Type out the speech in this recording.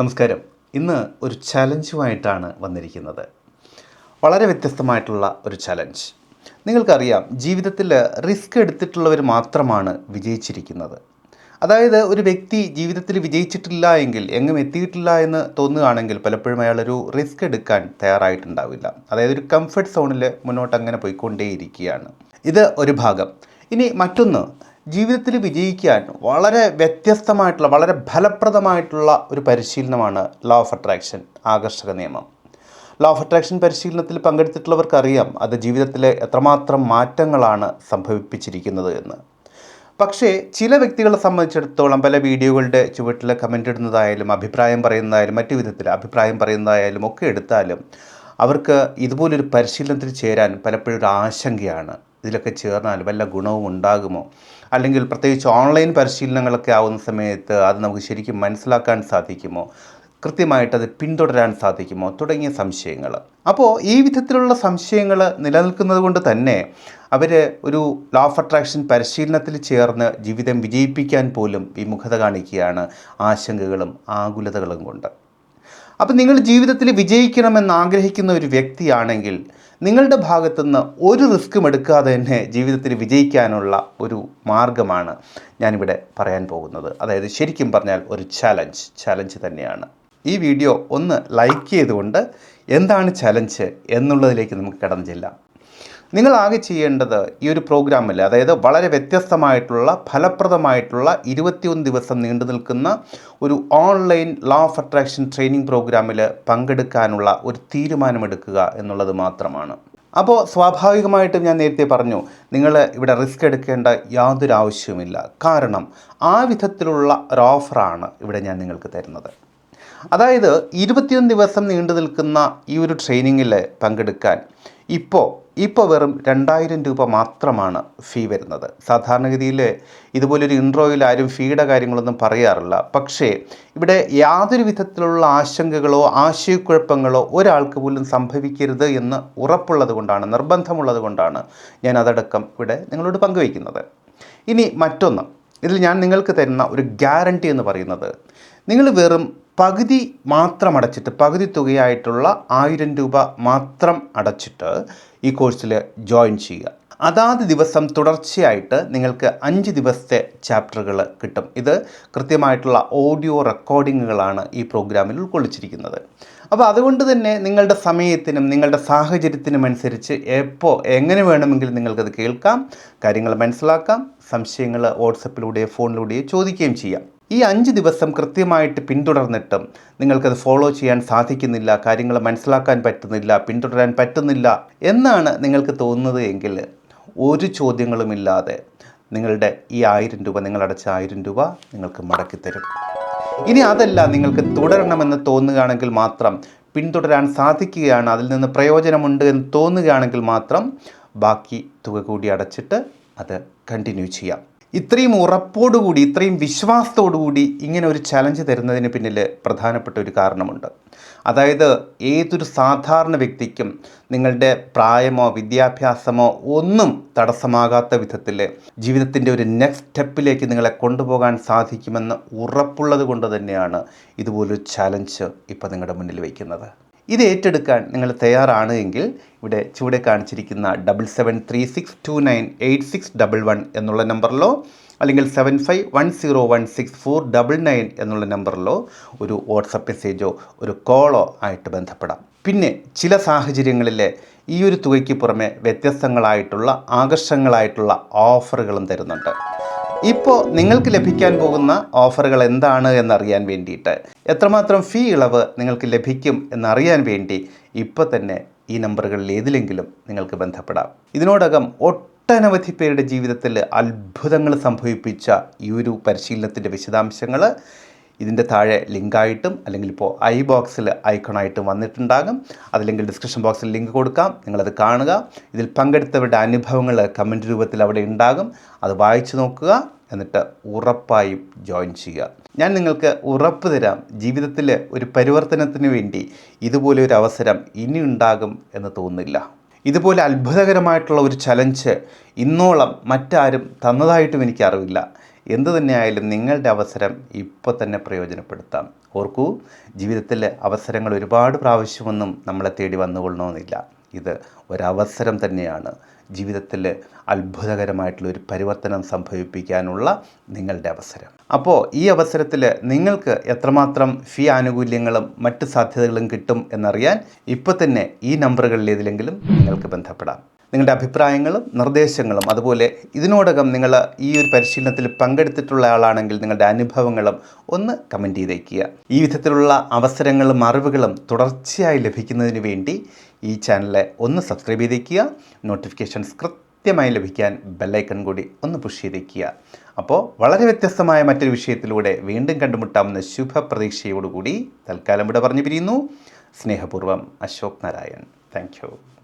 നമസ്കാരം. ഇന്ന് ഒരു ചലഞ്ചുമായിട്ടാണ് വന്നിരിക്കുന്നത്. വളരെ വ്യത്യസ്തമായിട്ടുള്ള ഒരു ചലഞ്ച്. നിങ്ങൾക്കറിയാം ജീവിതത്തിൽ റിസ്ക് എടുത്തിട്ടുള്ളവർ മാത്രമാണ് വിജയിച്ചിരിക്കുന്നത്. അതായത് ഒരു വ്യക്തി ജീവിതത്തിൽ വിജയിച്ചിട്ടില്ല എങ്കിൽ എങ്ങും എത്തിയിട്ടില്ല എന്ന് തോന്നുകയാണെങ്കിൽ പലപ്പോഴും അയാളൊരു റിസ്ക് എടുക്കാൻ തയ്യാറായിട്ടുണ്ടാവില്ല. അതായത് ഒരു കംഫർട്ട് സോണിൽ മുന്നോട്ട് അങ്ങനെ പോയിക്കൊണ്ടേയിരിക്കുകയാണ്. ഇത് ഒരു ഭാഗം. ഇനി മറ്റൊന്ന് ജീവിതത്തിൽ വിജയിക്കാൻ വളരെ വ്യത്യസ്തമായിട്ടുള്ള വളരെ ഫലപ്രദമായിട്ടുള്ള ഒരു പരിശീലനമാണ് ലോ ഓഫ് അട്രാക്ഷൻ ആകർഷക നിയമം. ലോ ഓഫ് അട്രാക്ഷൻ പരിശീലനത്തിൽ പങ്കെടുത്തിട്ടുള്ളവർക്കറിയാം അത് ജീവിതത്തിലെ എത്രമാത്രം മാറ്റങ്ങളാണ് സംഭവിപ്പിച്ചിരിക്കുന്നത് എന്ന്. പക്ഷേ ചില വ്യക്തികളെ സംബന്ധിച്ചിടത്തോളം പല വീഡിയോകളുടെ ചുവട്ടിൽ കമന്റ് ഇടുന്നതായാലും അഭിപ്രായം പറയുന്നതായാലും മറ്റു വിധത്തിൽ അഭിപ്രായം പറയുന്നതായാലും ഒക്കെ എടുത്താലും അവർക്ക് ഇതുപോലൊരു പരിശീലനത്തിൽ ചേരാൻ പലപ്പോഴും ഒരു ആശങ്കയാണ്. ഇതിലൊക്കെ ചേർന്നാൽ വല്ല ഗുണവും ഉണ്ടാകുമോ? അല്ലെങ്കിൽ പ്രത്യേകിച്ച് ഓൺലൈൻ പരിശീലനങ്ങളൊക്കെ ആവുന്ന സമയത്ത് അത് നമുക്ക് ശരിക്കും മനസ്സിലാക്കാൻ സാധിക്കുമോ? കൃത്യമായിട്ട് അത് പിന്തുടരാൻ സാധിക്കുമോ? തുടങ്ങിയ സംശയങ്ങൾ. അപ്പോൾ ഈ വിധത്തിലുള്ള സംശയങ്ങൾ നിലനിൽക്കുന്നത് കൊണ്ട് തന്നെ അവർ ഒരു ലോ ഓഫ് അട്രാക്ഷൻ പരിശീലനത്തിൽ ചേർന്ന് ജീവിതം വിജയിപ്പിക്കാൻ പോലും വിമുഖത കാണിക്കുകയാണ് ആശങ്കകളും ആകുലതകളും കൊണ്ട്. അപ്പം നിങ്ങൾ ജീവിതത്തിൽ വിജയിക്കണമെന്ന് ആഗ്രഹിക്കുന്ന ഒരു വ്യക്തിയാണെങ്കിൽ നിങ്ങളുടെ ഭാഗത്തുനിന്ന് ഒരു റിസ്ക്കും എടുക്കാതെ തന്നെ ജീവിതത്തിൽ വിജയിക്കാനുള്ള ഒരു മാർഗമാണ് ഞാനിവിടെ പറയാൻ പോകുന്നത്. അതായത് ശരിക്കും പറഞ്ഞാൽ ഒരു ചലഞ്ച് ചലഞ്ച് തന്നെയാണ്. ഈ വീഡിയോ ഒന്ന് ലൈക്ക് ചെയ്തുകൊണ്ട് എന്താണ് ചലഞ്ച് എന്നുള്ളതിലേക്ക് നമുക്ക് കടന്നു ചെല്ലാം. നിങ്ങൾ ആകെ ചെയ്യേണ്ടത് ഈ ഒരു പ്രോഗ്രാമിൽ അതായത് വളരെ വ്യത്യസ്തമായിട്ടുള്ള ഫലപ്രദമായിട്ടുള്ള ഇരുപത്തിയൊന്ന് ദിവസം നീണ്ടു നിൽക്കുന്ന ഒരു online law of attraction training പ്രോഗ്രാമിൽ പങ്കെടുക്കാനുള്ള ഒരു തീരുമാനമെടുക്കുക എന്നുള്ളത് മാത്രമാണ്. അപ്പോൾ സ്വാഭാവികമായിട്ടും ഞാൻ നേരത്തെ പറഞ്ഞു നിങ്ങൾ ഇവിടെ റിസ്ക് എടുക്കേണ്ട യാതൊരു ആവശ്യവുമില്ല. കാരണം ആ വിധത്തിലുള്ള ഒരു ഓഫറാണ് ഇവിടെ ഞാൻ നിങ്ങൾക്ക് തരുന്നത്. അതായത് ഇരുപത്തിയൊന്ന് ദിവസം നീണ്ടു നിൽക്കുന്ന ഈ ഒരു ട്രെയിനിങ്ങിൽ പങ്കെടുക്കാൻ ഇപ്പോൾ ഇപ്പോൾ വെറും രണ്ടായിരം രൂപ മാത്രമാണ് ഫീ വരുന്നത്. സാധാരണഗതിയിൽ ഇതുപോലൊരു ഇൻട്രോയിൽ ആരും ഫീയുടെ കാര്യങ്ങളൊന്നും പറയാറില്ല. പക്ഷേ ഇവിടെ യാതൊരു വിധത്തിലുള്ള ആശങ്കകളോ ആശയക്കുഴപ്പങ്ങളോ ഒരാൾക്ക് പോലും സംഭവിക്കരുത് എന്ന് ഉറപ്പുള്ളത് കൊണ്ടാണ് നിർബന്ധമുള്ളത് കൊണ്ടാണ് ഞാൻ അതടക്കം ഇവിടെ നിങ്ങളോട് പങ്കുവയ്ക്കുന്നത്. ഇനി മറ്റൊന്ന്. ഇതിൽ ഞാൻ നിങ്ങൾക്ക് തരുന്ന ഒരു ഗ്യാരണ്ടി എന്ന് പറയുന്നത്. നിങ്ങൾ വെറും പകുതി മാത്രം അടച്ചിട്ട് പകുതി തുകയായിട്ടുള്ള ആയിരം രൂപ മാത്രം അടച്ചിട്ട് ഈ കോഴ്സിൽ ജോയിൻ ചെയ്യുക. അതാത് ദിവസം തുടർച്ചയായിട്ട് നിങ്ങൾക്ക് അഞ്ച് ദിവസത്തെ ചാപ്റ്ററുകൾ കിട്ടും. ഇത് കൃത്യമായിട്ടുള്ള ഓഡിയോ റെക്കോർഡിങ്ങുകളാണ് ഈ പ്രോഗ്രാമിൽ ഉൾക്കൊള്ളിച്ചിരിക്കുന്നത്. അപ്പോൾ അതുകൊണ്ട് തന്നെ നിങ്ങളുടെ സമയത്തിനും നിങ്ങളുടെ സാഹചര്യത്തിനും അനുസരിച്ച് എപ്പോൾ എങ്ങനെ വേണമെങ്കിലും നിങ്ങൾക്കത് കേൾക്കാം കാര്യങ്ങൾ മനസ്സിലാക്കാം സംശയങ്ങൾ വാട്സപ്പിലൂടെയോ ഫോണിലൂടെയോ ചോദിക്കുകയും ചെയ്യാം. ഈ അഞ്ച് ദിവസം കൃത്യമായിട്ട് പിന്തുടർന്നിട്ടും നിങ്ങൾക്കത് ഫോളോ ചെയ്യാൻ സാധിക്കുന്നില്ല കാര്യങ്ങൾ മനസ്സിലാക്കാൻ പറ്റുന്നില്ല പിന്തുടരാൻ പറ്റുന്നില്ല എന്നാണ് നിങ്ങൾക്ക് തോന്നുന്നത് എങ്കിൽ ഒരു ചോദ്യങ്ങളുമില്ലാതെ നിങ്ങളുടെ ഈ ആയിരം രൂപ നിങ്ങൾ അടച്ച ആയിരം രൂപ നിങ്ങൾക്ക് മടക്കിത്തരും ഇനി അതല്ല നിങ്ങൾക്ക് തുടരണമെന്ന് തോന്നുകയാണെങ്കിൽ മാത്രം പിന്തുടരാൻ സാധിക്കുകയാണ് അതിൽ നിന്ന് പ്രയോജനമുണ്ട് എന്ന് തോന്നുകയാണെങ്കിൽ മാത്രം ബാക്കി തുക കൂടി അടച്ചിട്ട് അത് കണ്ടിന്യൂ ചെയ്യാം. ഇത്രയും ഉറപ്പോടുകൂടി ഇത്രയും വിശ്വാസത്തോടുകൂടി ഇങ്ങനെ ഒരു ചലഞ്ച് തരുന്നതിന് പിന്നിൽ പ്രധാനപ്പെട്ട ഒരു കാരണമുണ്ട്. അതായത് ഏതൊരു സാധാരണ വ്യക്തിക്കും നിങ്ങളുടെ പ്രായമോ വിദ്യാഭ്യാസമോ ഒന്നും തടസ്സമാകാത്ത വിധത്തിൽ ജീവിതത്തിന്റെ ഒരു നെക്സ്റ്റ് സ്റ്റെപ്പിലേക്ക് നിങ്ങളെ കൊണ്ടുപോകാൻ സാധിക്കുമെന്ന് ഉറപ്പുള്ളത് കൊണ്ട് തന്നെയാണ് ഇതുപോലൊരു ചലഞ്ച് ഇപ്പോൾ നിങ്ങളുടെ മുന്നിൽ വയ്ക്കുന്നത് ഇത് ഏറ്റെടുക്കാൻ നിങ്ങൾ തയ്യാറാണ് എങ്കിൽ ഇവിടെ ചുവടെ കാണിച്ചിരിക്കുന്ന double seven three six two nine eight six double one എന്നുള്ള നമ്പറിലോ അല്ലെങ്കിൽ seven five one zero one six four double nine എന്നുള്ള നമ്പറിലോ ഒരു വാട്സപ്പ് മെസ്സേജോ ഒരു കോളോ ആയിട്ട് ബന്ധപ്പെടാം. പിന്നെ ചില സാഹചര്യങ്ങളിൽ ഈ ഒരു തുകയ്ക്ക് പുറമെ വ്യത്യസ്തങ്ങളായിട്ടുള്ള ആകർഷങ്ങളായിട്ടുള്ള ഓഫറുകളും തരുന്നുണ്ട്. ഇപ്പോൾ നിങ്ങൾക്ക് ലഭിക്കാൻ പോകുന്ന ഓഫറുകൾ എന്താണ് എന്നറിയാൻ വേണ്ടിയിട്ട്. എത്രമാത്രം ഫീ ഇളവ് നിങ്ങൾക്ക് ലഭിക്കും എന്നറിയാൻ വേണ്ടി ഇപ്പോൾ തന്നെ ഈ നമ്പറുകളിൽ ഏതിലെങ്കിലും നിങ്ങൾക്ക് ബന്ധപ്പെടാം. ഇതിനോടകം ഒട്ടനവധി പേരുടെ ജീവിതത്തിൽ അത്ഭുതങ്ങൾ സംഭവിപ്പിച്ച ഈ ഒരു പരിശീലനത്തിന്റെ വിശദാംശങ്ങൾ ഇതിന്റെ താഴെ ലിങ്കായിട്ടും അല്ലെങ്കിൽ ഇപ്പോൾ ഐ ബോക്സിൽ ഐക്കണായിട്ടും വന്നിട്ടുണ്ടാകും. അതല്ലെങ്കിൽ ഡിസ്ക്രിപ്ഷൻ ബോക്സിൽ ലിങ്ക് കൊടുക്കാം. നിങ്ങളത് കാണുക. ഇതിൽ പങ്കെടുത്തവരുടെ അനുഭവങ്ങൾ കമന്റ് രൂപത്തിൽ അവിടെ ഉണ്ടാകും. അത് വായിച്ചു നോക്കുക. എന്നിട്ട് ഉറപ്പായും ജോയിൻ ചെയ്യുക. ഞാൻ നിങ്ങൾക്ക് ഉറപ്പ് തരാം. ജീവിതത്തിൽ ഒരു പരിവർത്തനത്തിന് വേണ്ടി ഇതുപോലെ ഒരു അവസരം ഇനി ഉണ്ടാകും എന്ന് തോന്നുന്നില്ല. ഇതുപോലെ അത്ഭുതകരമായിട്ടുള്ള ഒരു ചലഞ്ച് ഇന്നോളം മറ്റാരും തന്നതായിട്ടും എനിക്കറിവില്ല. എന്തു തന്നെയായാലും നിങ്ങളുടെ അവസരം ഇപ്പോൾ തന്നെ പ്രയോജനപ്പെടുത്താം. ഓർക്കൂ ജീവിതത്തിൽ അവസരങ്ങൾ ഒരുപാട് പ്രാവശ്യമൊന്നും നമ്മളെ തേടി വന്നുകൊള്ളണമെന്നില്ല. ഇത് ഒരവസരം തന്നെയാണ്. ജീവിതത്തിൽ അത്ഭുതകരമായിട്ടുള്ള ഒരു പരിവർത്തനം സംഭവിപ്പിക്കാനുള്ള നിങ്ങളുടെ അവസരം. അപ്പോൾ ഈ അവസരത്തിൽ നിങ്ങൾക്ക് എത്രമാത്രം ഫീ ആനുകൂല്യങ്ങളും മറ്റ് സാധ്യതകളും കിട്ടും എന്നറിയാൻ ഇപ്പോൾ തന്നെ ഈ നമ്പറുകളിൽ ഏതിലെങ്കിലും നിങ്ങൾക്ക് ബന്ധപ്പെടാം. നിങ്ങളുടെ അഭിപ്രായങ്ങളും നിർദ്ദേശങ്ങളും അതുപോലെ ഇതിനോടകം നിങ്ങൾ ഈ ഒരു പരിശീലനത്തിൽ പങ്കെടുത്തിട്ടുള്ള ആളാണെങ്കിൽ നിങ്ങളുടെ അനുഭവങ്ങളും ഒന്ന് കമന്റ് ചെയ്തേക്കുക. ഈ വിധത്തിലുള്ള അവസരങ്ങളും അറിവുകളും തുടർച്ചയായി ലഭിക്കുന്നതിന് വേണ്ടി ഈ ചാനൽ ഒന്ന് സബ്സ്ക്രൈബ് ചെയ്തേക്കുക. നോട്ടിഫിക്കേഷൻസ് കൃത്യമായി ലഭിക്കാൻ ബെല്ലൈക്കൺ കൂടി ഒന്ന് പുഷ് ചെയ്തേക്കുക. അപ്പോൾ വളരെ വ്യത്യസ്തമായ മറ്റൊരു വിഷയത്തിലൂടെ വീണ്ടും കണ്ടുമുട്ടാമെന്ന ശുഭപ്രതീക്ഷയോടുകൂടി തൽക്കാലം ഇവിടെ പറഞ്ഞു പിരിയുന്നു സ്നേഹപൂർവം അശോക് നാരായൺ. താങ്ക്